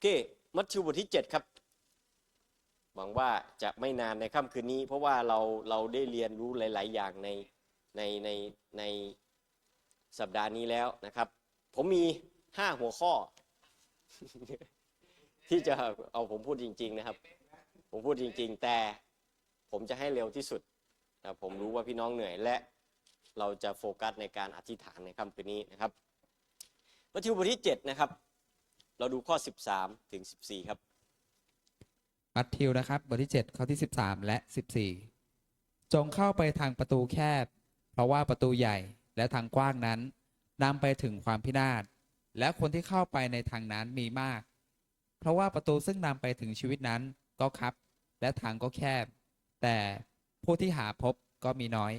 เคมัทธิวบทที่ 7 ครับ หวังว่าจะไม่นานในค่ำคืนนี้ เพราะว่าเราเราได้เรียนรู้หลาย ๆ อย่างในในในในสัปดาห์นี้แล้วนะครับ ผมมี 5 หัวข้อ ที่จะเอาผมพูดจริง ๆ นะครับ ผมพูดจริง ๆ แต่ผมจะให้เร็วที่สุดนะผมรู้ว่าพี่น้องเหนื่อยและเราจะโฟกัสในการอธิษฐานในค่ำคืนนี้นะครับมัทธิวบทที่ 7 นะครับ เราดูข้อ 13 ถึง 14 ครับ มัทธิวนะครับ บทที่ 7 ข้อที่ 13 และ 14 จงเข้าไปทางประตูแคบ เพราะว่าประตูใหญ่และทางกว้างนั้นนำไปถึงความพินาศ และคนที่เข้าไปในทางนั้นมีมาก เพราะว่าประตูซึ่งนำไปถึงชีวิตนั้นก็คับ และทางก็แคบ แต่ผู้ที่หาพบก็มีน้อย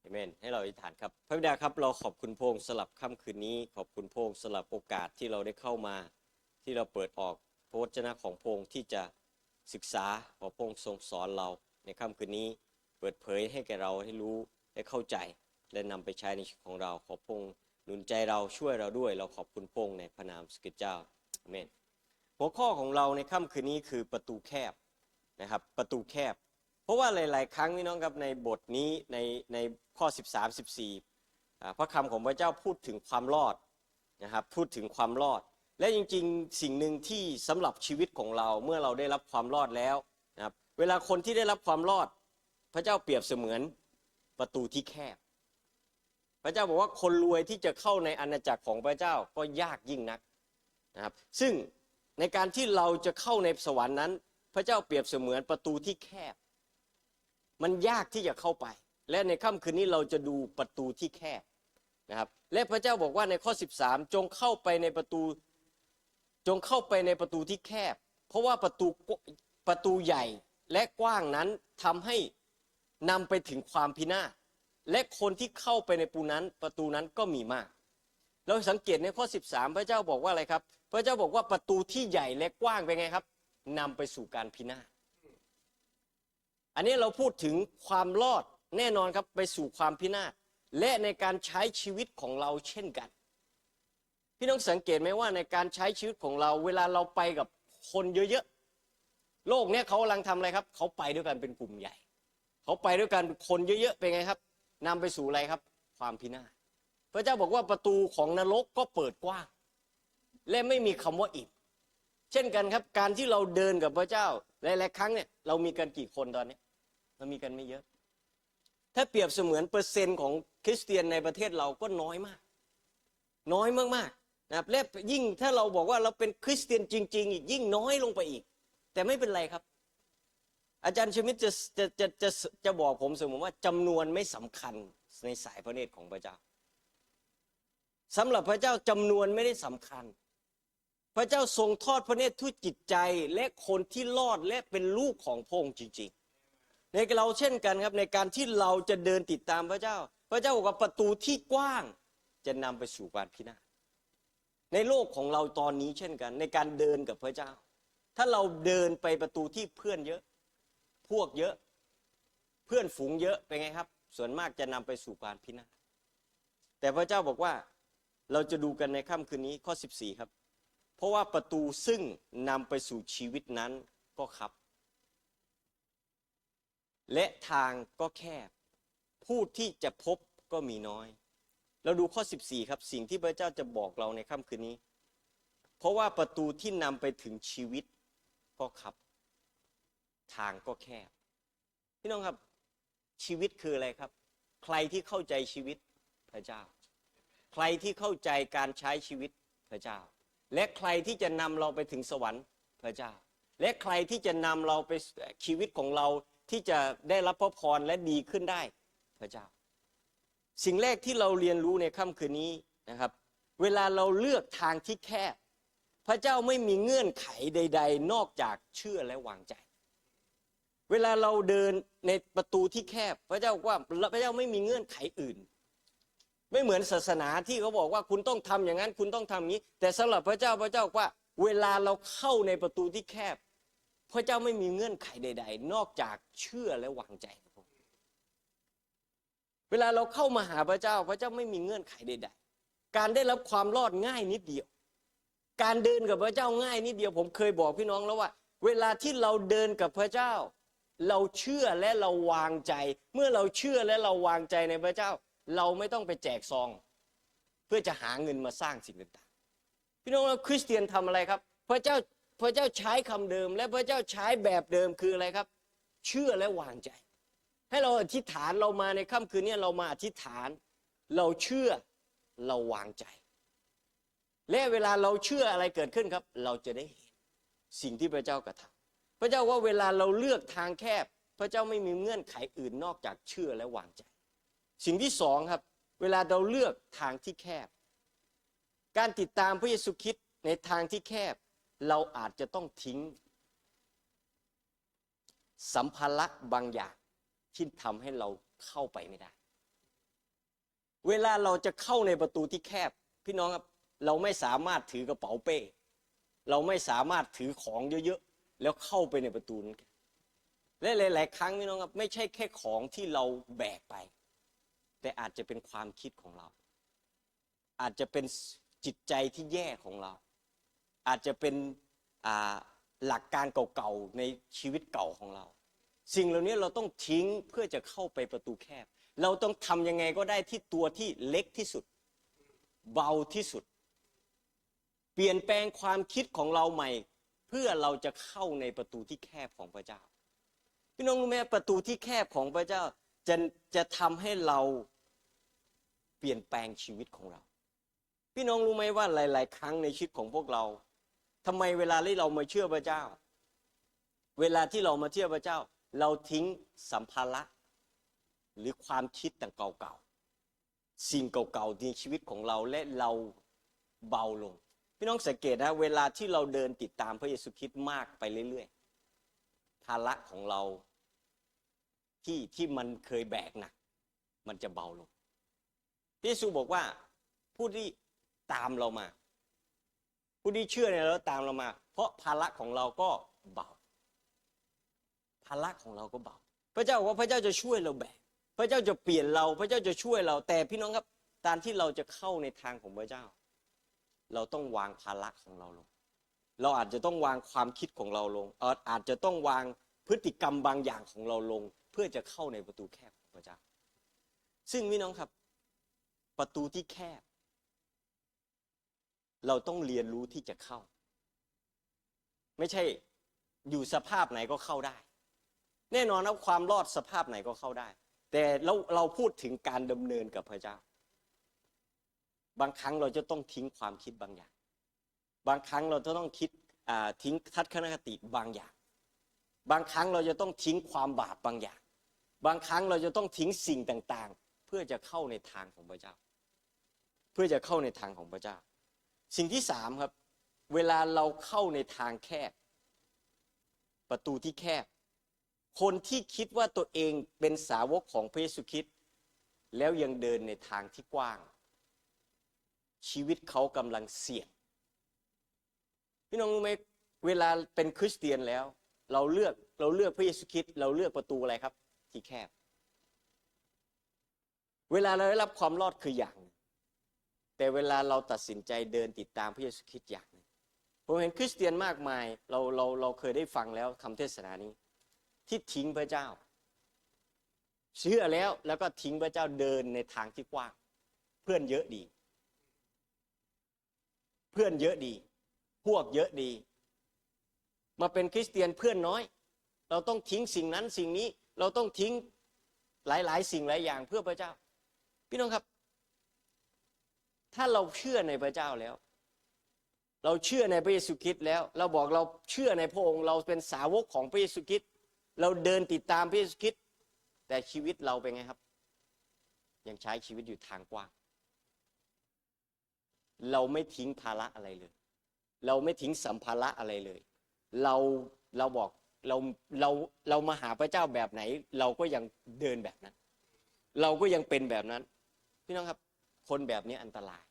เอเมนให้เราอธิษฐานครับ พระบิดาครับเราขอบคุณพงค์สลับค่ำคืนนี้ ขอบคุณพงค์สลับโอกาสที่เราได้เข้ามา ที่เราเปิดออกพระวจนะของพงค์ที่จะศึกษาขอพงค์ทรงสอนเราในค่ำคืนนี้ เปิดเผยให้แก่เราให้รู้และเข้าใจ และนำไปใช้ในชีวิตของเราขอพงค์หนุนใจเราช่วยเราด้วย เราขอบคุณพงค์ในพระนามสกิดเจ้าเอเมนหัวข้อของเราในค่ำคืนนี้คือประตูแคบนะครับ ประตูแคบ เพราะว่าหลาย ๆ ครั้งพี่น้องครับในบทนี้ในในข้อ 13 14อ่พระคำของพระเจ้าพูดถึงความรอดนะครับพูดถึงความรอด และจริง ๆ สิ่งหนึ่งที่สำหรับชีวิตของเราเมื่อเราได้รับความรอดแล้วนะครับเวลาคนที่ได้รับความรอด พระเจ้าเปรียบเสมือนประตูที่แคบ พระเจ้าบอกว่าคนรวยที่จะเข้าในอาณาจักรของพระเจ้าก็ยากยิ่งนักนะครับซึ่งในการที่เราจะเข้าในสวรรค์นั้น พระเจ้าเปรียบเสมือนประตูที่แคบ มันยากที่จะเข้าไป และในค่ำคืนนี้เราจะดูประตูที่แคบนะครับและพระเจ้าบอกว่าในข้อ 13 จงเข้าไปในประตู จงเข้าไปในประตูที่แคบ เพราะว่าประตูประตูใหญ่และกว้างนั้นทำให้นำไปถึงความพินาศและคนที่เข้าไปในปูนั้นประตูนั้นก็มีมาก เราสังเกตในข้อ 13 พระเจ้าบอกว่าอะไรครับ พระเจ้าบอกว่าประตูที่ใหญ่และกว้างเป็นไงครับนำไปสู่การพินาศ อันนี้เราพูดถึงความรอดแน่นอนครับไปสู่ความพินาศและในการใช้ชีวิตของเราเช่นกัน พี่น้องสังเกตไหมว่าในการใช้ชีวิตของเราเวลาเราไปกับคนเยอะๆโลกเนี้ยเขากำลังทำอะไรครับเขาไปด้วยกันเป็นกลุ่มใหญ่เขาไปด้วยกันคนเยอะๆเป็นไงครับนำไปสู่อะไรครับ ความพินาศพระเจ้าบอกว่าประตูของนรกก็เปิดกว้างและไม่มีคำว่าอิดเช่นกันครับการที่เราเดินกับพระเจ้าหลายๆครั้งเนี่ยเรามีกันกี่คนตอนนี้ เรามีกันไม่เยอะ ถ้าเปรียบเสมือนเปอร์เซ็นต์ของคริสเตียนในประเทศเราก็น้อยมาก น้อยมากๆนะครับและยิ่งถ้าเราบอกว่าเราเป็นคริสเตียนจริง ๆ อีกยิ่งน้อยลงไปอีก แต่ไม่เป็นไรครับ อาจารย์ชมิดจะจะจะจะจะบอกผมเสมอว่าจำนวนไม่สำคัญในสายพระเนตรของพระเจ้าสำหรับพระเจ้าจำนวนไม่ได้สำคัญพระเจ้าทรงทอดพระเนตรทุกจิตใจและคนที่รอดและเป็นลูกของพระองค์จริงๆ ในเราเช่นกันครับในการที่เราจะเดินติดตามพระเจ้า พระเจ้าบอกว่าประตูที่กว้างจะนำไปสู่การพินาศในโลกของเราตอนนี้เช่นกัน ในการเดินกับพระเจ้า ถ้าเราเดินไปประตูที่เพื่อนเยอะ พวกเยอะ เพื่อนฝูงเยอะเป็นไงครับ ส่วนมากจะนำไปสู่การพินาศแต่พระเจ้าบอกว่าเราจะดูกันในค่ำคืนนี้ข้อ 14 ครับ เพราะว่าประตูซึ่งนำไปสู่ชีวิตนั้นก็ครับ และทางก็แคบ ผู้ที่จะพบก็มีน้อย เราดูข้อ 14 ครับ สิ่งที่พระเจ้าจะบอกเราในค่ำคืนนี้ เพราะว่าประตูที่นำไปถึงชีวิตก็ครับ ทางก็แคบ พี่น้องครับชีวิตคืออะไรครับ ใครที่เข้าใจชีวิตพระเจ้า ใครที่เข้าใจการใช้ชีวิตพระเจ้า และใครที่จะนำเราไปถึงสวรรค์พระเจ้า และใครที่จะนำเราไปชีวิตของเรา ที่จะได้รับพระพรและดีขึ้นได้พระเจ้า สิ่งแรกที่เราเรียนรู้ในค่ำคืนนี้นะครับ เวลาเราเลือกทางที่แคบพระเจ้าไม่มีเงื่อนไขใด ๆ นอกจากเชื่อและวางใจ เวลาเราเดินในประตูที่แคบ พระเจ้าว่าพระเจ้าไม่มีเงื่อนไขอื่น ไม่เหมือนศาสนาที่เขาบอกว่าคุณต้องทำอย่างนั้น คุณต้องทำอย่างนี้ แต่สำหรับพระเจ้าพระเจ้าว่า เวลาเราเข้าในประตูที่แคบ พระเจ้าไม่มีเงื่อนไขใด ๆ นอกจากเชื่อและวางใจครับผมเวลาเราเข้ามาหาพระเจ้า พระเจ้าไม่มีเงื่อนไขใด ๆ การได้รับความรอดง่ายนิดเดียว การเดินกับพระเจ้าง่ายนิดเดียว ผมเคยบอกพี่น้องแล้วว่า เวลาที่เราเดินกับพระเจ้า เราเชื่อและเราวางใจ เมื่อเราเชื่อและเราวางใจในพระเจ้า เราไม่ต้องไปแจกซอง เพื่อจะหาเงินมาสร้างสิ่งต่างๆ พี่น้องเราคริสเตียนทำอะไรครับ พระเจ้า พระเจ้าใช้คำเดิม และพระเจ้าใช้แบบเดิมคืออะไรครับ เชื่อและวางใจ ให้เราอธิษฐานเรามาในค่ำคืนนี้เรามาอธิษฐาน เราเชื่อเราวางใจ และเวลาเราเชื่ออะไรเกิดขึ้นครับ เราจะได้เห็นสิ่งที่พระเจ้ากระทำพระเจ้าว่าเวลาเราเลือกทางแคบ พระเจ้าไม่มีเงื่อนไขอื่นนอกจากเชื่อและวางใจ สิ่งที่สองครับ เวลาเราเลือกทางที่แคบ การติดตามพระเยซูคริสต์ในทางที่แคบ เราอาจจะต้องทิ้ง สัมภาระบางอย่างที่ทำให้เราเข้าไปไม่ได้ เวลาเราจะเข้าในประตูที่แคบ พี่น้องครับ เราไม่สามารถถือกระเป๋าเป้ เราไม่สามารถถือของเยอะๆ แล้วเข้าไปในประตูนั้นและหลาย ๆ ครั้งพี่น้องครับ ไม่ใช่แค่ของที่เราแบกไป แต่อาจจะเป็นความคิดของเรา อาจจะเป็นจิตใจที่แย่ของเรา อาจจะเป็นหลักการเก่าๆในชีวิตเก่าของเรา สิ่งเหล่านี้เราต้องทิ้งเพื่อจะเข้าไปประตูแคบ เราต้องทำยังไงก็ได้ที่ตัวที่เล็กที่สุด เบาที่สุด เปลี่ยนแปลงความคิดของเราใหม่ เพื่อเราจะเข้าในประตูที่แคบของพระเจ้า พี่น้องรู้ไหมประตูที่แคบของพระเจ้าจะจะทำให้เราเปลี่ยนแปลงชีวิตของเรา พี่น้องรู้ไหมว่าหลาย ๆ ครั้งในชีวิตของพวกเรา ทำไมเวลาที่เรามาเชื่อพระเจ้า เวลาที่เรามาเชื่อพระเจ้า เราทิ้งสัมภาระ หรือความคิดต่างเก่าๆสิ่งเก่าๆในชีวิตของเราและเราเบาลง พี่น้องสังเกตนะเวลาที่เราเดินติดตามพระเยซูคริสต์มากไปเรื่อยๆภาระของเราที่ที่มันเคยแบกหนักมันจะเบาลงพระเยซูบอกว่าผู้ที่ตามเรามา ผู้ที่เชื่อในเราแล้วตามเรามา เพราะภาระของเราก็เบา ภาระของเราก็เบา พระเจ้าบอกว่าพระเจ้าจะช่วยเราแบก พระเจ้าจะเปลี่ยนเรา พระเจ้าจะช่วยเรา แต่พี่น้องครับ การที่เราจะเข้าในทางของพระเจ้า เราต้องวางภาระของเราลง เราอาจจะต้องวางความคิดของเราลง อาจจะต้องวางพฤติกรรมบางอย่างของเราลง เพื่อจะเข้าในประตูแคบของพระเจ้า ซึ่งพี่น้องครับ ประตูที่แคบ เราต้องเรียนรู้ที่จะเข้า ไม่ใช่อยู่สภาพไหนก็เข้าได้ แน่นอนนะความรอดสภาพไหนก็เข้าได้ แต่เราเราพูดถึงการดำเนินกับพระเจ้า บางครั้งเราจะต้องทิ้งความคิดบางอย่าง บางครั้งเราจะต้องคิดทิ้งทัศนคติบางอย่าง บางครั้งเราจะต้องทิ้งความบาปบางอย่าง บางครั้งเราจะต้องทิ้งสิ่งต่างๆ เพื่อจะเข้าในทางของพระเจ้า เพื่อจะเข้าในทางของพระเจ้า สิ่งที่สามครับ เวลาเราเข้าในทางแคบ ประตูที่แคบ คนที่คิดว่าตัวเองเป็นสาวกของพระเยซูคริสต์แล้วยังเดินในทางที่กว้าง ชีวิตเขากำลังเสี่ยง พี่น้องรู้ไหมเวลาเป็นคริสเตียนแล้ว เราเลือกเราเลือกพระเยซูคริสต์เราเลือกประตูอะไรครับ ที่แคบ เวลาเราได้รับความรอดคืออย่าง แต่เวลาเราตัดสินใจเดินติดตามพระเยซูคริสต์อย่างหนึ่งผมเห็นคริสเตียนมากมายเราเราเราเคยได้ฟังแล้วคำเทศนานี้ ที่ทิ้งพระเจ้าเชื่อแล้วแล้วก็ทิ้งพระเจ้าเดินในทางที่กว้าง เพื่อนเยอะดี เพื่อนเยอะดี พวกเยอะดี มาเป็นคริสเตียนเพื่อนน้อย เราต้องทิ้งสิ่งนั้นสิ่งนี้เราต้องทิ้งหลาย ๆ สิ่งหลายอย่างเพื่อพระเจ้า พี่น้องครับ ถ้าเราเชื่อในพระเจ้าแล้ว เราเชื่อในพระเยซูคริสต์แล้ว เราบอกเราเชื่อในพระองค์ เราเป็นสาวกของพระเยซูคริสต์เราเดินติดตามพระเยซูคริสต์แต่ชีวิตเราเป็นไงครับ ยังใช้ชีวิตอยู่ทางกว้าง เราไม่ทิ้งภาระอะไรเลย เราไม่ทิ้งสัมภาระอะไรเลย เราเราบอกเราเราเรามาหาพระเจ้าแบบไหน เราก็ยังเดินแบบนั้น เราก็ยังเป็นแบบนั้น พี่น้องครับ คนแบบนี้อันตราย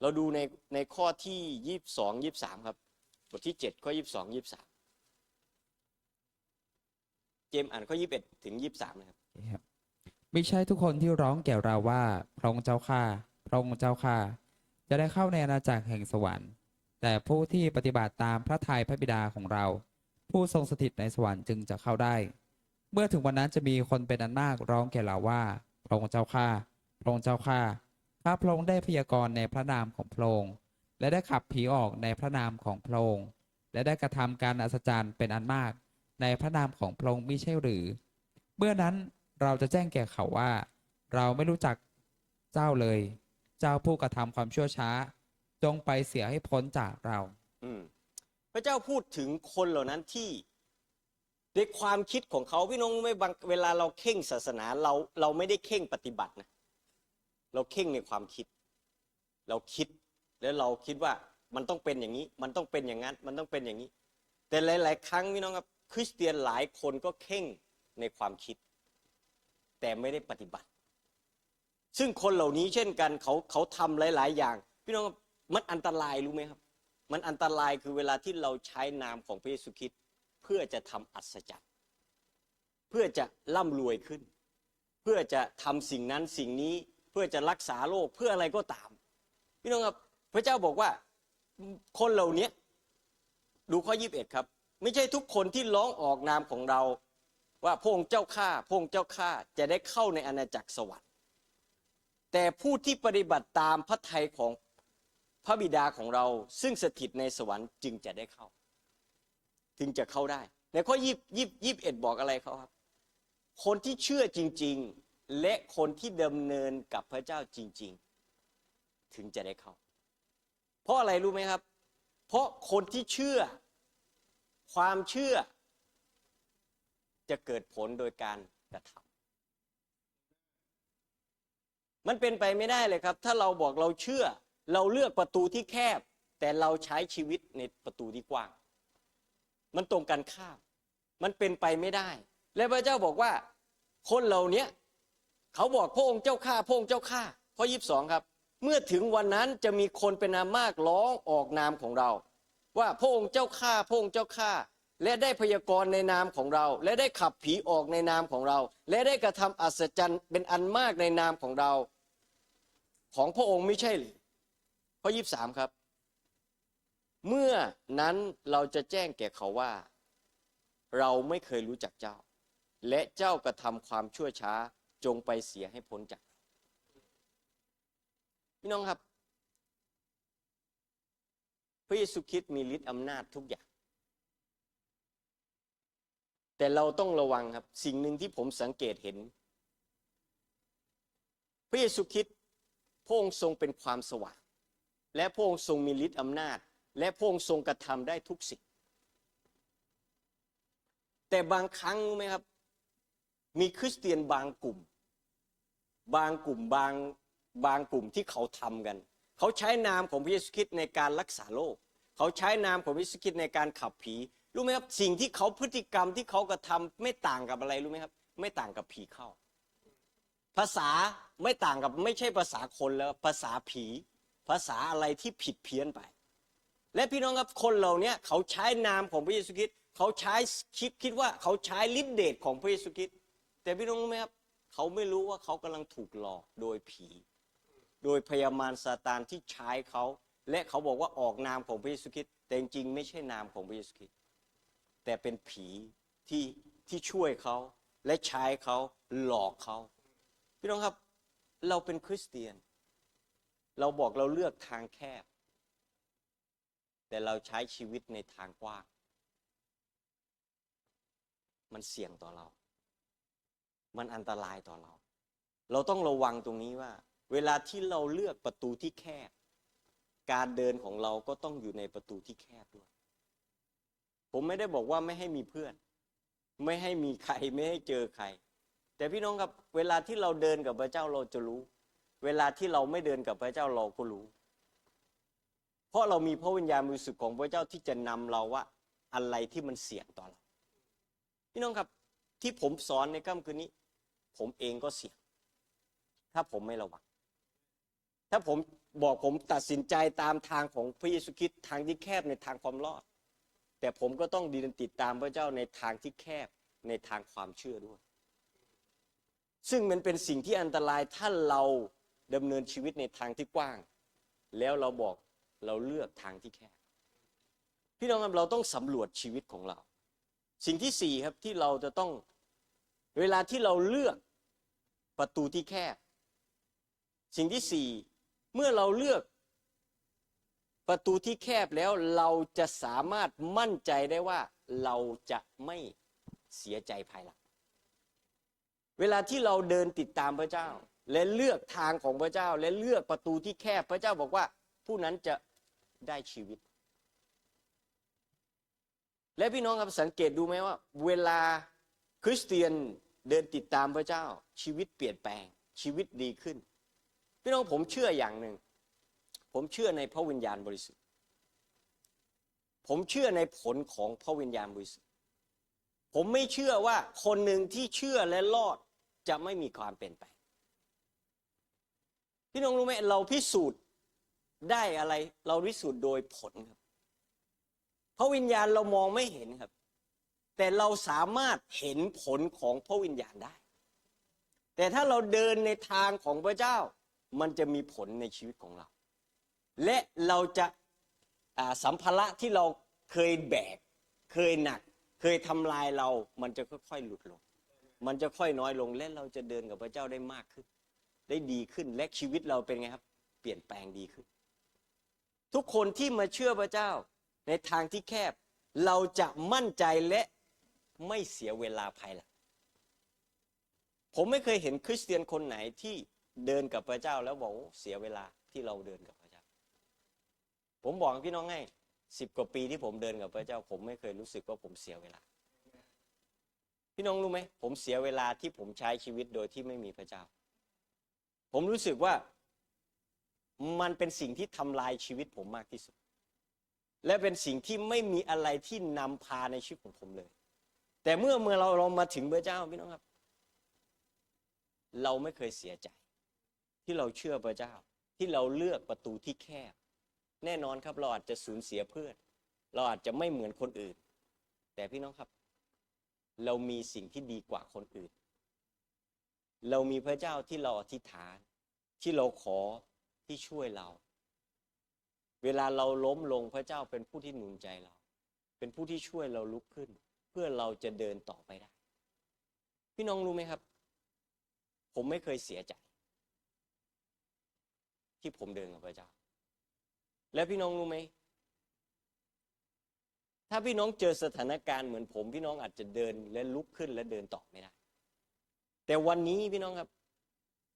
เราดูในในข้อที่ยี่สิบสองยี่สามครับ บทที่เจ็ดข้อยี่สิบสองยี่สามเจมส์อ่านข้อยี่สิบเอ็ดถึงยี่สามนะครับไม่ใช่ทุกคนที่ร้องแก่เราว่า พระองค์เจ้าข้าพระองค์เจ้าข้าจะได้เข้าในอาณาจักรแห่งสวรรค์ แต่ผู้ที่ปฏิบัติตามพระทัยพระบิดาของเรา ผู้ทรงสถิตในสวรรค์จึงจะเข้าได้ เมื่อถึงวันนั้นจะมีคนเป็นอันมากร้องแก่เราว่า พระองค์เจ้าข้า พระองค์เจ้าข้าข้าพระองค์ได้พยากรณ์ในพระนามของพระองค์และได้ขับผีออกในพระนามของพระองค์และได้กระทำการอัศจรรย์เป็นอันมาก ในพระนามของพระองค์มิใช่หรือ เมื่อนั้นเราจะแจ้งแก่เขาว่า เราไม่รู้จักเจ้าเลย เจ้าผู้กระทำความชั่วช้า จงไปเสียให้พ้นจากเราอืพระเจ้าพูดถึงคนเหล่านั้นที่ในความคิดของเขาพี่น้องไม่บางเวลาเราเข่งศาสนาเราเราไม่ได้เข่งปฏิบัตินะ เราเข่งในความคิด เราคิดแล้วเราคิดว่ามันต้องเป็นอย่างนี้ มันต้องเป็นอย่างนั้น มันต้องเป็นอย่างนี้ แต่หลาย ๆ ครั้งพี่น้องครับ คริสเตียนหลายคนก็เข่งในความคิด แต่ไม่ได้ปฏิบัติ ซึ่งคนเหล่านี้เช่นกันเขาเขาทำหลาย ๆ อย่าง พี่น้องครับมันอันตรายรู้ไหมครับ มันอันตรายคือเวลาที่เราใช้นามของพระเยซูคริสต์เพื่อจะทำอัศจรรย์เพื่อจะร่ำรวยขึ้น เพื่อจะทำสิ่งนั้นสิ่งนี้ เพื่อจะรักษาโรคเพื่ออะไรก็ตาม พี่น้องครับพระเจ้าบอกว่าคนเหล่านี้ดูข้อยีิบเอ็ดครับ ไม่ใช่ทุกคนที่ร้องออกนามของเรา ว่าพงเจ้าข้าพงเจ้าข้าจะได้เข้าในอาณาจักรสวรรค์แต่ผู้ที่ปฏิบัติตามพระทัยของพระบิดาของเราซึ่งสถิตในสวรรค์จึงจะได้เข้า ถึงจะเข้าได้ ในข้อยี่ยี่ยี่เอ็ดบอกอะไรเขาครับ คนที่เชื่อจริง ๆ และคนที่ดำเนินกับพระเจ้าจริง ๆ ถึงจะได้เข้า เพราะอะไรรู้ไหมครับ เพราะคนที่เชื่อ ความเชื่อ จะเกิดผลโดยการกระทำมันเป็นไปไม่ได้เลยครับ ถ้าเราบอกเราเชื่อ เราเลือกประตูที่แคบ แต่เราใช้ชีวิตในประตูที่กว้าง มันตรงกันข้าม มันเป็นไปไม่ได้ และพระเจ้าบอกว่า คนเหล่านี้ เขาบอกพระองค์เจ้าข้าพระองค์เจ้าข้าข้อยีิบสองครับ เมื่อถึงวันนั้นจะมีคนเป็นนามมากร้องออกนามของเรา ว่าพระองค์เจ้าข้าพระองค์เจ้าข้าและได้พยากรณ์ในนามของเรา และได้ขับผีออกในนามของเรา และได้กระทำอัศจรรย์เป็นอันมากในนามของเรา ของพระองค์ไม่ใช่หรือข้อยีิบสามครับ เมื่อนั้นเราจะแจ้งแก่เขาว่า เราไม่เคยรู้จักเจ้า และเจ้ากระทำความชั่วช้า จงไปเสียให้พ้นจาก พี่น้องครับ พระเยซูคริสต์มีฤทธิ์อำนาจทุกอย่าง แต่เราต้องระวังครับ สิ่งหนึ่งที่ผมสังเกตเห็น พระเยซูคริสต์พระองค์ทรงเป็นความสว่าง และพระองค์ทรงมีฤทธิ์อำนาจ และพระองค์ทรงกระทำได้ทุกสิ่งแต่บางครั้งรู้ไหมครับ มีคริสเตียนบางกลุ่ม บางกลุ่มบางบางกลุ่มที่เขาทำกัน เขาใช้นามของพระเยซูคริสต์ในการรักษาโรคเขาใช้นามของพระเยซูคริสต์ในการขับผีรู้ไหมครับสิ่งที่เขาพฤติกรรมที่เขากระทำไม่ต่างกับอะไรรู้ไหมครับ ไม่ต่างกับผีเข้า ภาษาไม่ต่างกับไม่ใช่ภาษาคนแล้วภาษาผี ภาษาอะไรที่ผิดเพี้ยนไป และพี่น้องครับคนเหล่านี้เขาใช้นามของพระเยซูคริสต์เขาใช้คิดคิดว่าเขาใช้ฤทธิเดชของพระเยซูคริสต์แต่พี่น้องรู้ไหมครับ เขาไม่รู้ว่าเขากำลังถูกหลอกโดยผี โดยพยามารซาตานที่ใช้เขา และเขาบอกว่าออกนามของพระเยซูคริสต์แต่จริงๆไม่ใช่นามของพระเยซูคริสต์แต่เป็นผีที่ที่ช่วยเขาและใช้เขาหลอกเขาพี่น้องครับเราเป็นคริสเตียน เราบอกเราเลือกทางแคบ แต่เราใช้ชีวิตในทางกว้าง มันเสี่ยงต่อเรา มันอันตรายต่อเรา เราต้องระวังตรงนี้ว่า เวลาที่เราเลือกประตูที่แคบ การเดินของเราก็ต้องอยู่ในประตูที่แคบด้วย ผมไม่ได้บอกว่าไม่ให้มีเพื่อน ไม่ให้มีใครไม่ให้เจอใคร แต่พี่น้องครับเวลาที่เราเดินกับพระเจ้าเราจะรู้ เวลาที่เราไม่เดินกับพระเจ้าเราก็รู้ เพราะเรามีพระวิญญาณบริสุทธิ์ของพระเจ้าที่จะนำเราว่าอะไรที่มันเสี่ยงต่อเรา พี่น้องครับที่ผมสอนในค่ำคืนนี้ ผมเองก็เสี่ยง ถ้าผมไม่ระวัง ถ้าผมบอกผมตัดสินใจตามทางของพระเยซูคริสต์ทางที่แคบในทางความรอด แต่ผมก็ต้องดินติดตามพระเจ้าในทางที่แคบในทางความเชื่อด้วย ซึ่งมันเป็นสิ่งที่อันตรายถ้าเราดำเนินชีวิตในทางที่กว้าง แล้วเราบอกเราเลือกทางที่แคบพี่น้องครับเราต้องสำรวจชีวิตของเรา สิ่งที่สี่ครับที่เราจะต้องเวลาที่เราเลือก ประตูที่แคบ สิ่งที่สี่เมื่อเราเลือกประตูที่แคบแล้วเราจะสามารถมั่นใจได้ว่าเราจะไม่เสียใจภายหลัง เวลาที่เราเดินติดตามพระเจ้า และเลือกทางของพระเจ้า และเลือกประตูที่แคบพระเจ้าบอกว่า ผู้นั้นจะได้ชีวิต และพี่น้องครับสังเกตดูไหมว่า เวลาคริสเตียน เดินติดตามพระเจ้า ชีวิตเปลี่ยนแปลง ชีวิตดีขึ้น พี่น้องผมเชื่ออย่างหนึ่ง ผมเชื่อในพระวิญญาณบริสุทธิ์ ผมเชื่อในผลของพระวิญญาณบริสุทธิ์ ผมไม่เชื่อว่าคนหนึ่งที่เชื่อและรอดจะไม่มีความเปลี่ยนแปลงพี่น้องรู้ไหมเราพิสูจน์ได้อะไร เราพิสูจน์โดยผลครับพระวิญญาณเรามองไม่เห็นครับ แต่เราสามารถเห็นผลของพระวิญญาณได้ แต่ถ้าเราเดินในทางของพระเจ้า มันจะมีผลในชีวิตของเรา และเราจะาสัมภาระที่เราเคยแบก เคยหนัก เคยทำลายเรา มันจะค่อยๆหลุดลง มันจะค่อยน้อยลง และเราจะเดินกับพระเจ้าได้มากขึ้น ได้ดีขึ้น และชีวิตเราเป็นไงครับ เปลี่ยนแปลงดีขึ้น ทุกคนที่มาเชื่อพระเจ้า ในทางที่แคบ เราจะมั่นใจและ ไม่เสียเวลาภายหลังผมไม่เคยเห็นคริสเตียนคนไหนที่เดินกับพระเจ้าแล้วบอกเสียเวลาที่เราเดินกับพระเจ้า ผมบอกกับพี่น้องให้สิบกว่าปีที่ผมเดินกับพระเจ้า ผมไม่เคยรู้สึกว่าผมเสียเวลา พี่น้องรู้ไหมผมเสียเวลาที่ผมใช้ชีวิตโดยที่ไม่มีพระเจ้า ผมรู้สึกว่ามันเป็นสิ่งที่ทำลายชีวิตผมมากที่สุด และเป็นสิ่งที่ไม่มีอะไรที่นำพาในชีวิตของผมเลย แต่เมื่อเมื่อเราเรามาถึงพระเจ้าพี่น้องครับ เราไม่เคยเสียใจ ที่เราเชื่อพระเจ้า ที่เราเลือกประตูที่แคบ แน่นอนครับเราอาจจะสูญเสียเพื่อน เราอาจจะไม่เหมือนคนอื่น แต่พี่น้องครับ เรามีสิ่งที่ดีกว่าคนอื่น เรามีพระเจ้าที่เราอธิษฐาน ที่เราขอที่ช่วยเรา เวลาเราล้มลงพระเจ้าเป็นผู้ที่หนุนใจเรา เป็นผู้ที่ช่วยเราลุกขึ้น เพื่อเราจะเดินต่อไปได้ พี่น้องรู้ไหมครับ ผมไม่เคยเสียใจ ที่ผมเดินกับพระเจ้า และพี่น้องรู้ไหมถ้าพี่น้องเจอสถานการณ์เหมือนผม พี่น้องอาจจะเดินและลุกขึ้นและเดินต่อไม่ได้ แต่วันนี้พี่น้องครับ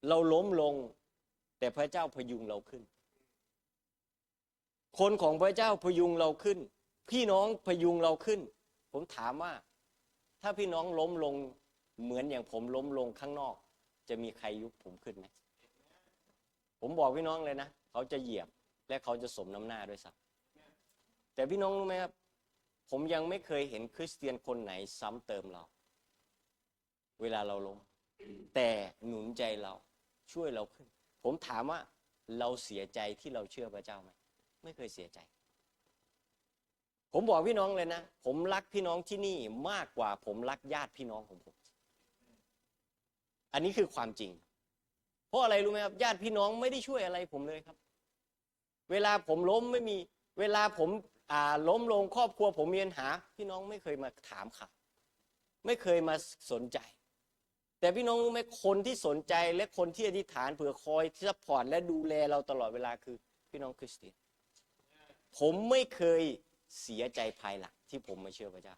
เราล้มลง แต่พระเจ้าพยุงเราขึ้น คนของพระเจ้าพยุงเราขึ้น พี่น้องพยุงเราขึ้น ผมถามว่า ถ้าพี่น้องล้มลงเหมือนอย่างผมล้มลงข้างนอก จะมีใครยุบผมขึ้นไหมผมบอกพี่น้องเลยนะเขาจะเหยียบและเขาจะสมน้ำหน้าด้วยซ้ำแต่พี่น้องรู้ไหมครับ ผมยังไม่เคยเห็นคริสเตียนคนไหนซ้ำเติมเรา เวลาเราล้มแต่หนุนใจเราช่วยเราขึ้น ผมถามว่าเราเสียใจที่เราเชื่อพระเจ้าไหมไม่เคยเสียใจ ผมบอกพี่น้องเลยนะ ผมรักพี่น้องที่นี่มากกว่าผมรักญาติพี่น้องของผม อันนี้คือความจริง เพราะอะไรรู้ไหมครับญาติพี่น้องไม่ได้ช่วยอะไรผมเลยครับ เวลาผมล้มไม่มี เวลาผมาล้มลงครอบครัวผมมีปัญหา พี่น้องไม่เคยมาถามข่าวไม่เคยมาสนใจ แต่พี่น้องรู้ไหมคนที่สนใจและคนที่อธิษฐานเผื่อคอยซัพพอร์ตและดูแลเราตลอดเวลาคือ พี่น้องคริสเตียนผมไม่เคย เสียใจภายหลังที่ผมมาเชื่อพระเจ้า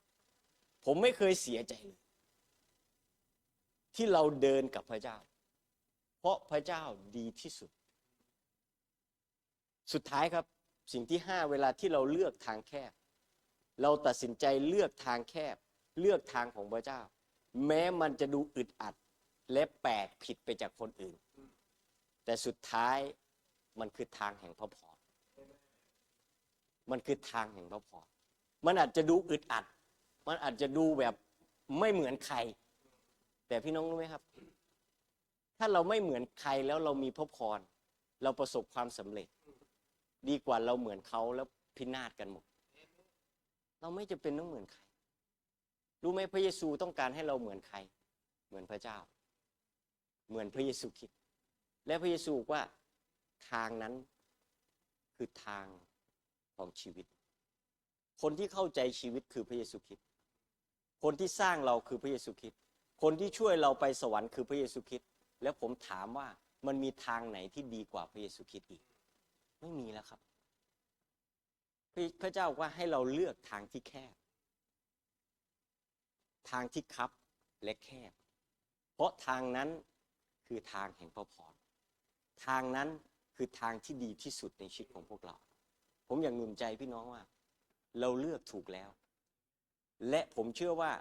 ผมไม่เคยเสียใจเลย ที่เราเดินกับพระเจ้า เพราะพระเจ้าดีที่สุด สุดท้ายครับสิ่งที่ห้าเวลาที่เราเลือกทางแคบ เราตัดสินใจเลือกทางแคบ เลือกทางของพระเจ้า แม้มันจะดูอึดอัดและแปลกผิดไปจากคนอื่น แต่สุดท้ายมันคือทางแห่งพระพร มันคือทางแห่งพระพรมันอาจจะดูอึดอัด มันอาจจะดูแบบไม่เหมือนใคร แต่พี่น้องรู้ไหมครับ ถ้าเราไม่เหมือนใครแล้วเรามีพระพรเราประสบความสำเร็จ ดีกว่าเราเหมือนเขาแล้วพินาศกันหมด เราไม่จะเป็นต้องเหมือนใคร รู้ไหมพระเยซูต้องการให้เราเหมือนใคร เหมือนพระเจ้า เหมือนพระเยซูคริดและพระเยซูว่าทางนั้นคือทาง ของชีวิต คนที่เข้าใจชีวิตคือพระเยซูคริสต์คนที่สร้างเราคือพระเยซูคริสต์คนที่ช่วยเราไปสวรรค์คือพระเยซูคริสต์แล้วผมถามว่ามันมีทางไหนที่ดีกว่าพระเยซูคริสต์อีก ไม่มีแล้วครับ พระพระเจ้าว่าให้เราเลือกทางที่แคบ ทางที่คับและแคบ เพราะทางนั้นคือทางแห่งพระพรทางนั้นคือทางที่ดีที่สุดในชีวิตของพวกเรา ผมอยากหนุนใจพี่น้องว่า เราเลือกถูกแล้ว และผมเชื่อว่า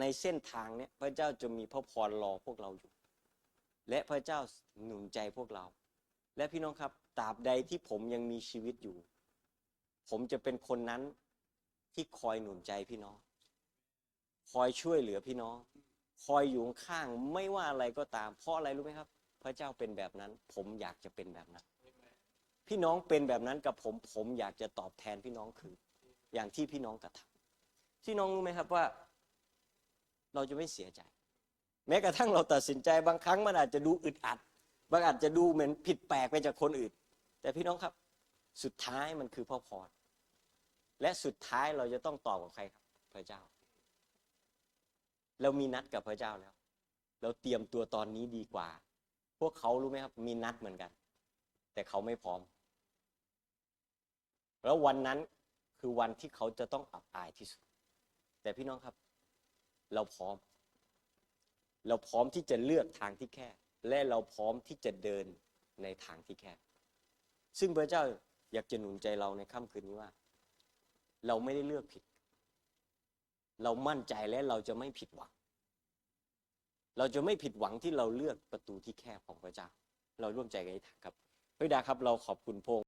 ในเส้นทางเนี้ยพระเจ้าจะมีพระพรรอพวกเราอยู่ และพระเจ้าหนุนใจพวกเรา และพี่น้องครับตราบใดที่ผมยังมีชีวิตอยู่ ผมจะเป็นคนนั้นที่คอยหนุนใจพี่น้อง คอยช่วยเหลือพี่น้อง คอยอยู่ข้างไม่ว่าอะไรก็ตาม เพราะอะไรรู้ไหมครับ พระเจ้าเป็นแบบนั้น ผมอยากจะเป็นแบบนั้น พี่น้องเป็นแบบนั้นกับผมผมอยากจะตอบแทนพี่น้องคือ อย่างที่พี่น้องกระทำพี่น้องรู้ไหมครับว่า เราจะไม่เสียใจ แม้กระทั่งเราตัดสินใจบางครั้งมันอาจจะดูอึดอัด บางอาจจะดูเหมือนผิดแปลกไปจากคนอื่น แต่พี่น้องครับ สุดท้ายมันคือพระพรและสุดท้ายเราจะต้องตอบกับใครครับ พระเจ้า เรามีนัดกับพระเจ้าแล้ว เราเตรียมตัวตอนนี้ดีกว่า พวกเขารู้ไหมครับ มีนัดเหมือนกัน แต่เขาไม่พร้อม แล้ววันนั้นคือวันที่เขาจะต้องอับอายที่สุด แต่พี่น้องครับ เราพร้อม เราพร้อมที่จะเลือกทางที่แคบและเราพร้อมที่จะเดินในทางที่แคบซึ่งพระเจ้าอยากจะหนุนใจเราในค่ำคืนนี้ว่า เราไม่ได้เลือกผิด เรามั่นใจและเราจะไม่ผิดหวัง เราจะไม่ผิดหวังที่เราเลือกประตูที่แคบของพระเจ้า เราร่วมใจกันอธิษฐานครับพระดาครับเราขอบคุณพงค์